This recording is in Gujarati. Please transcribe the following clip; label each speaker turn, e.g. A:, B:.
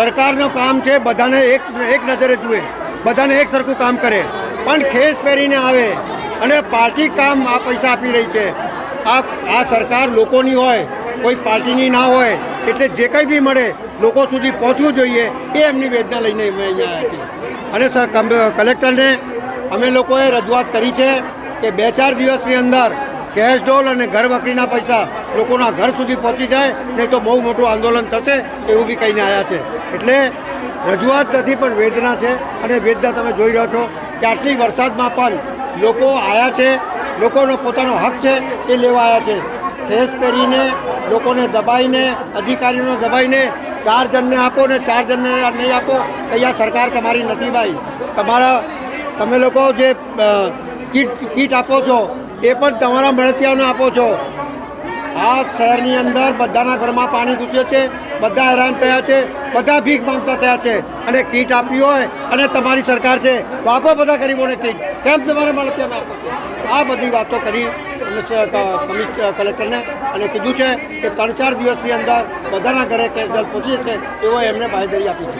A: સરકારનું કામ છે બધાને એક એક નજરે જુએ, બધાને એક સરખું કામ કરે. પણ ખેસ પહેરીને આવે અને પાર્ટી કામ આ પૈસા આપી રહી છે. આ આ સરકાર લોકોની હોય, કોઈ પાર્ટીની ના હોય, એટલે જે કંઈ બી મળે, લોકો સુધી પહોંચવું જોઈએ એ એમની વેદના લઈને અમે અહીંયા આવ્યા છીએ. અને સર કલેક્ટરને અમે લોકોએ રજૂઆત કરી છે કે બે ચાર દિવસની અંદર કેશ ડોલ અને ઘર વકરીના પૈસા લોકોના ઘર સુધી પહોંચી જાય, નહીં તો બહુ મોટું આંદોલન થશે એવું બી કહીને આવ્યા છે. એટલે રજૂઆત નથી, પણ વેદના છે. અને વેદના તમે જોઈ રહ્યો છો કે આટલી વરસાદમાં પણ લોકો આવ્યા છે, લોકોનો પોતાનો હક છે એ લેવા આવ્યા છે. ખેસ કરીને લોકોને દબાઈને, અધિકારીઓને દબાઈને ચાર જણને આપો ને ચાર જણને નહીં આપો, અહીંયા સરકાર તમારી નથી ભાઈ. તમારા, તમે લોકો જે કીટ કીટ આપો છો એ પણ તમારા મળતિયાઓને આપો છો. આ શહેરની અંદર બધાના ઘરમાં પાણી ઘૂસ્યું છે, બધા હેરાન થયા છે, બધા ભીખ માંગતા થયા છે અને કીટ આપી હોય અને તમારી સરકાર છે. તો આપો બધા ગરીબોને કીટ. કેમ તમારે મળતિયાને આપો આ બધી વાતો કરી કલેક્ટરને અને કીધું છે કે ત્રણ ચાર દિવસની અંદર બધાના ઘરે કેસ દર પહોંચી જશે એવો એમને બાંહેધરી આપી છે.